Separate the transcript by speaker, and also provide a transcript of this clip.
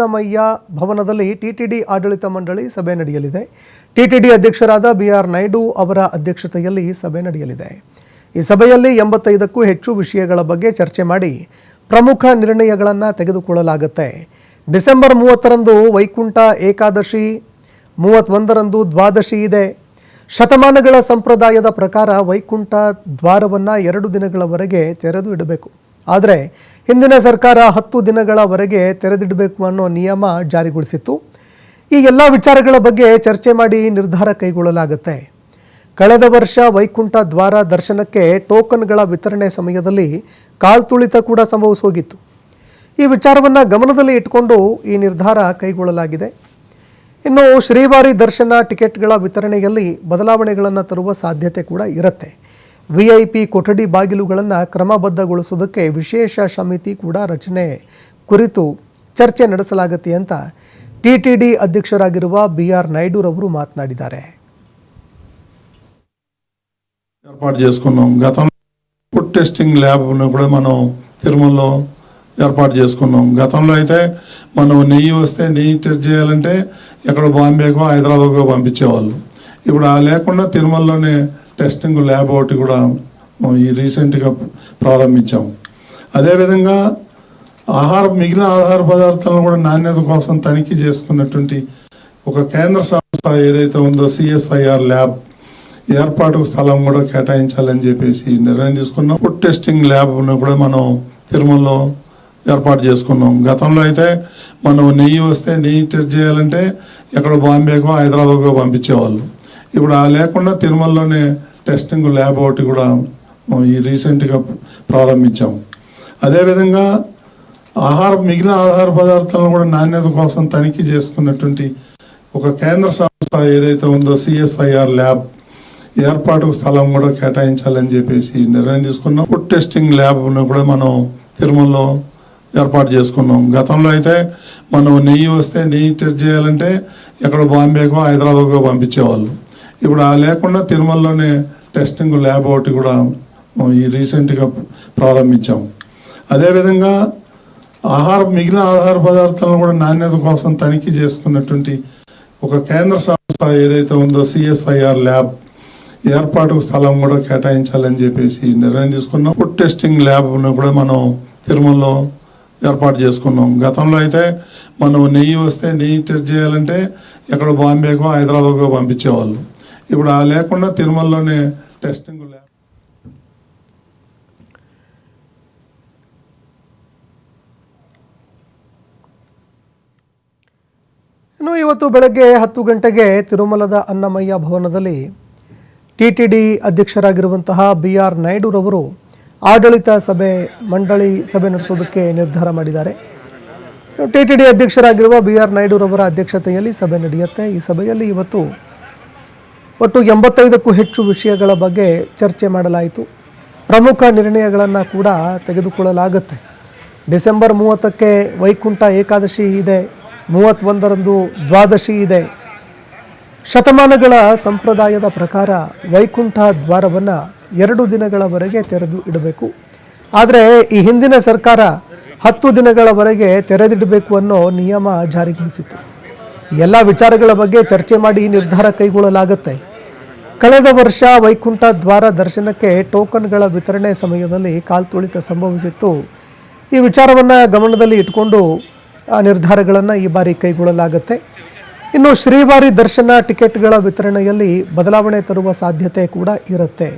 Speaker 1: ಅನ್ನಮಯ್ಯ ಭವನದಲ್ಲಿ ಟಿಟಿಡಿ ಆಡಳಿತ ಮಂಡಳಿ ಸಭೆ ನಡೆಯಲಿದೆ. ಟಿಟಿಡಿ ಅಧ್ಯಕ್ಷರಾದ ಬಿಆರ್ ನಾಯ್ಡು ಅವರ ಅಧ್ಯಕ್ಷತೆಯಲ್ಲಿ ಸಭೆ ನಡೆಯಲಿದೆ. ಈ ಸಭೆಯಲ್ಲಿ ಎಂಬತ್ತೈದಕ್ಕೂ ಹೆಚ್ಚು ವಿಷಯಗಳ ಬಗ್ಗೆ ಚರ್ಚೆ ಮಾಡಿ ಪ್ರಮುಖ ನಿರ್ಣಯಗಳನ್ನು ತೆಗೆದುಕೊಳ್ಳಲಾಗುತ್ತೆ. ಡಿಸೆಂಬರ್ ಮೂವತ್ತರಂದು ವೈಕುಂಠ ಏಕಾದಶಿ, ಮೂವತ್ತೊಂದರಂದು ದ್ವಾದಶಿ ಇದೆ. ಶತಮಾನಗಳ ಸಂಪ್ರದಾಯದ ಪ್ರಕಾರ ವೈಕುಂಠ ದ್ವಾರವನ್ನು ಎರಡು ದಿನಗಳವರೆಗೆ ತೆರೆದು ಇಡಬೇಕು. ಆದರೆ ಹಿಂದಿನ ಸರ್ಕಾರ ಹತ್ತು ದಿನಗಳವರೆಗೆ ತೆರೆದಿಡಬೇಕು ಅನ್ನೋ ನಿಯಮ ಜಾರಿಗೊಳಿಸಿತ್ತು. ಈ ಎಲ್ಲ ವಿಚಾರಗಳ ಬಗ್ಗೆ ಚರ್ಚೆ ಮಾಡಿ ನಿರ್ಧಾರ ಕೈಗೊಳ್ಳಲಾಗುತ್ತೆ. ಕಳೆದ ವರ್ಷ ವೈಕುಂಠ ದ್ವಾರ ದರ್ಶನಕ್ಕೆ ಟೋಕನ್ಗಳ ವಿತರಣೆ ಸಮಯದಲ್ಲಿ ಕಾಲ್ತುಳಿತ ಕೂಡ ಸಂಭವಿಸೋಗಿತ್ತು. ಈ ವಿಚಾರವನ್ನು ಗಮನದಲ್ಲಿ ಇಟ್ಕೊಂಡು ಈ ನಿರ್ಧಾರ ಕೈಗೊಳ್ಳಲಾಗಿದೆ. ಇನ್ನು ಶ್ರೀವಾರಿ ದರ್ಶನ ಟಿಕೆಟ್ಗಳ ವಿತರಣೆಯಲ್ಲಿ ಬದಲಾವಣೆಗಳನ್ನು ತರುವ ಸಾಧ್ಯತೆ ಕೂಡ ಇರುತ್ತೆ. ವಿ ಐ ಪಿ ಕೊಠಡಿ ಬಾಗಿಲುಗಳನ್ನು ಕ್ರಮಬದ್ಧಗೊಳಿಸುವುದಕ್ಕೆ ವಿಶೇಷ ಸಮಿತಿ ಕೂಡ ರಚನೆ ಕುರಿತು ಚರ್ಚೆ ನಡೆಸಲಾಗುತ್ತೆ ಅಂತ T T D ಅಧ್ಯಕ್ಷರಾಗಿರುವ B R ನಾಯ್ಡುರವರು ಮಾತನಾಡಿದ್ದಾರೆ
Speaker 2: ఏర్పాటు చేసుకున్నాం గతంలో ఫుడ్ టెస్టింగ్ ల్యాబ్ను కూడా మనం తిరుమలలో ఏర్పాటు చేసుకున్నాం గతంలో అయితే మనం నెయ్యి వస్తే నెయ్యి టెస్ట్ చేయాలంటే ఎక్కడ బాంబేకో హైదరాబాద్కో పంపించేవాళ్ళు ఇప్పుడు ఆ లేకుండా తిరుమలలోనే టెస్టింగ్ ల్యాబ్ ఒకటి కూడా ఈ రీసెంట్గా ప్రారంభించాం. అదేవిధంగా ఆహార మిగిలిన ఆహార పదార్థాలను కూడా నాణ్యత కోసం తనిఖీ చేసుకున్నటువంటి ఒక కేంద్ర సంస్థ ఏదైతే ఉందో సిఎస్ఐఆర్ ల్యాబ్ ఏర్పాటుకు స్థలం కూడా కేటాయించాలని చెప్పేసి నిర్ణయం తీసుకున్నాం. ఫుడ్ టెస్టింగ్ ల్యాబ్ను కూడా మనం తిరుమలలో ఏర్పాటు చేసుకున్నాం. గతంలో అయితే మనం నెయ్యి వస్తే నెయ్యి టెస్ట్ చేయాలంటే ఎక్కడ బాంబేకో హైదరాబాద్కో పంపించేవాళ్ళు. ఇప్పుడు ఆ లేకుండా తిరుమలలోనే టెస్టింగ్ ల్యాబ్ ఒకటి కూడా ఈ రీసెంట్గా ప్రారంభించాం. అదేవిధంగా ఆహార మిగిలిన ఆహార పదార్థాలను కూడా నాణ్యత కోసం తనిఖీ చేసుకున్నటువంటి ఒక కేంద్ర సంస్థ ఏదైతే ఉందో సిఎస్ఐఆర్ ల్యాబ్ ఏర్పాటుకు స్థలం కూడా కేటాయించాలని చెప్పేసి నిర్ణయం తీసుకున్నాం. ఫుడ్ టెస్టింగ్ ల్యాబ్ను కూడా మనం తిరుమలలో ఏర్పాటు చేసుకున్నాం. గతంలో అయితే మనం నెయ్యి వస్తే నెయ్యి టెస్ట్ చేయాలంటే ఎక్కడ బాంబేకో హైదరాబాద్కో పంపించేవాళ్ళు. ఇప్పుడు ఆ లేకుండా తిరుమలలోనే టెస్టింగ్ ల్యాబ్ ఒకటి కూడా ఈ రీసెంట్గా ప్రారంభించాం. అదేవిధంగా ఆహార మిగిలిన ఆహార పదార్థాలను కూడా నాణ్యత కోసం తనిఖీ చేసుకున్నటువంటి ఒక కేంద్ర సంస్థ ఏదైతే ఉందో సిఎస్ఐఆర్ ల్యాబ్ ఏర్పాటుకు స్థలం కూడా కేటాయించాలని చెప్పేసి నిర్ణయం తీసుకున్నాం. ఫుడ్ టెస్టింగ్ ల్యాబ్ను కూడా మనం తిరుమలలో ఏర్పాటు చేసుకున్నాం. గతంలో అయితే మనం నెయ్యి వస్తే నెయ్యి టెస్ట్ చేయాలంటే ఎక్కడ బాంబేకో హైదరాబాద్కో పంపించేవాళ్ళు. ఇప్పుడు ఆ లేకుండా తిరుమలలోనే
Speaker 1: ಇನ್ನು ಇವತ್ತು ಬೆಳಗ್ಗೆ ಹತ್ತು ಗಂಟೆಗೆ ತಿರುಮಲದ ಅನ್ನಮಯ್ಯ ಭವನದಲ್ಲಿ ಟಿಟಿಡಿ ಅಧ್ಯಕ್ಷರಾಗಿರುವಂತಹ ಬಿ ಆರ್ ನಾಯ್ಡುರವರು ಆಡಳಿತ ಸಭೆ, ಮಂಡಳಿ ಸಭೆ ನಡೆಸುವುದಕ್ಕೆ ನಿರ್ಧಾರ ಮಾಡಿದ್ದಾರೆ. ಟಿಟಿಡಿ ಅಧ್ಯಕ್ಷರಾಗಿರುವ ಬಿ ಆರ್ ನಾಯ್ಡುರವರ ಅಧ್ಯಕ್ಷತೆಯಲ್ಲಿ ಸಭೆ ನಡೆಯುತ್ತೆ. ಈ ಸಭೆಯಲ್ಲಿ ಇವತ್ತು ಒಟ್ಟು ಎಂಬತ್ತೈದಕ್ಕೂ ಹೆಚ್ಚು ವಿಷಯಗಳ ಬಗ್ಗೆ ಚರ್ಚೆ ಮಾಡಲಾಯಿತು. ಪ್ರಮುಖ ನಿರ್ಣಯಗಳನ್ನು ಕೂಡ ತೆಗೆದುಕೊಳ್ಳಲಾಗುತ್ತೆ. ಡಿಸೆಂಬರ್ ಮೂವತ್ತಕ್ಕೆ ವೈಕುಂಠ ಏಕಾದಶಿ ಇದೆ, ಮೂವತ್ತೊಂದರಂದು ದ್ವಾದಶಿ ಇದೆ. ಶತಮಾನಗಳ ಸಂಪ್ರದಾಯದ ಪ್ರಕಾರ ವೈಕುಂಠ ದ್ವಾರವನ್ನು ಎರಡು ದಿನಗಳವರೆಗೆ ತೆರೆದು ಇಡಬೇಕು. ಆದರೆ ಈ ಹಿಂದಿನ ಸರ್ಕಾರ ಹತ್ತು ದಿನಗಳವರೆಗೆ ತೆರೆದಿಡಬೇಕು ಅನ್ನೋ ನಿಯಮ ಜಾರಿಗೊಳಿಸಿತ್ತು. ಈ ಎಲ್ಲ ವಿಚಾರಗಳ ಬಗ್ಗೆ ಚರ್ಚೆ ಮಾಡಿ ನಿರ್ಧಾರ ಕೈಗೊಳ್ಳಲಾಗುತ್ತೆ. ಕಳೆದ ವರ್ಷ ವೈಕುಂಠ ದ್ವಾರ ದರ್ಶನಕ್ಕೆ ಟೋಕನ್ಗಳ ವಿತರಣೆ ಸಮಯದಲ್ಲಿ ಕಾಲ್ತುಳಿತ ಸಂಭವಿಸಿತ್ತು. ಈ ವಿಚಾರವನ್ನು ಗಮನದಲ್ಲಿ ಇಟ್ಕೊಂಡು ಆ ನಿರ್ಧಾರಗಳನ್ನು ಈ ಬಾರಿ ಕೈಗೊಳ್ಳಲಾಗುತ್ತೆ. ಇನ್ನು ಶ್ರೀವಾರಿ ದರ್ಶನ ಟಿಕೆಟ್ಗಳ ವಿತರಣೆಯಲ್ಲಿ ಬದಲಾವಣೆ ತರುವ ಸಾಧ್ಯತೆ ಕೂಡ ಇರುತ್ತೆ.